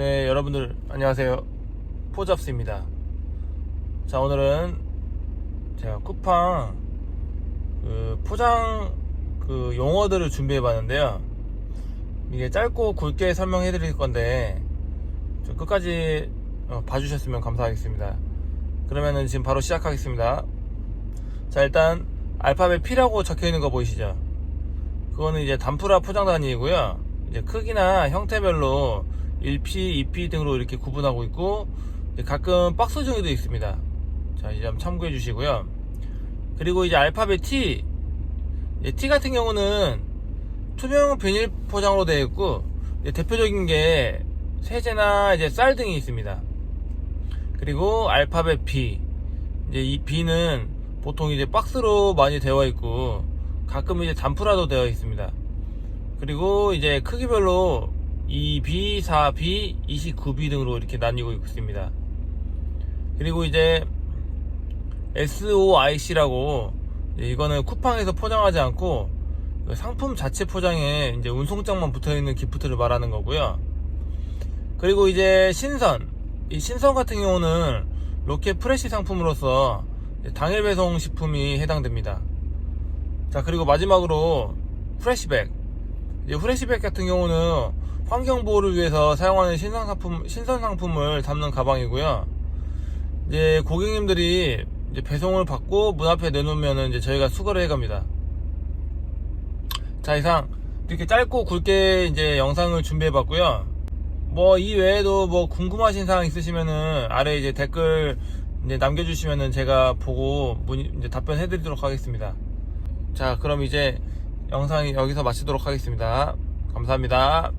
여러분들 안녕하세요. 포잡스입니다. 자 오늘은 제가 쿠팡 그 포장 그 용어들을 준비해 봤는데요. 이게 짧고 굵게 설명해 드릴 건데 좀 끝까지 어, 봐주셨으면 감사하겠습니다. 그러면은 지금 바로 시작하겠습니다. 자 일단 알파벳 P라고 적혀 있는 거 보이시죠? 그거는 이제 단프라 포장단위이고요. 이제 크기나 형태별로 1P, 2P 등으로 이렇게 구분하고 있고 가끔 박스 종이도 있습니다. 자, 이제 한번 참고해 주시고요. 그리고 이제 알파벳 T, T 같은 경우는 투명 비닐 포장으로 되어 있고 대표적인 게 세제나 이제 쌀 등이 있습니다. 그리고 알파벳 B, 이제 이 B는 보통 이제 박스로 많이 되어 있고 가끔 이제 단프라도 되어 있습니다. 그리고 이제 크기별로 2B, 4B, 29B 등으로 이렇게 나뉘고 있습니다. 그리고 이제 SOIC라고 이거는 쿠팡에서 포장하지 않고 그 상품 자체 포장에 이제 운송장만 붙어 있는 기프트를 말하는 거고요. 그리고 이제 신선, 이 신선 같은 경우는 로켓 프레시 상품으로서 당일 배송 식품이 해당됩니다. 자 그리고 마지막으로 프레시백 이제 후레시백 같은 경우는 환경 보호를 위해서 사용하는 신선 상품 신선 상품을 담는 가방이고요. 이제 고객님들이 이제 배송을 받고 문 앞에 내놓으면 이제 저희가 수거를 해갑니다. 자 이상 이렇게 짧고 굵게 이제 영상을 준비해봤고요. 뭐 이 외에도 뭐 궁금하신 사항 있으시면은 아래 이제 댓글 이제 남겨주시면은 제가 보고 문의 이제 답변해드리도록 하겠습니다. 자 그럼 이제 영상이 여기서 마치도록 하겠습니다. 감사합니다.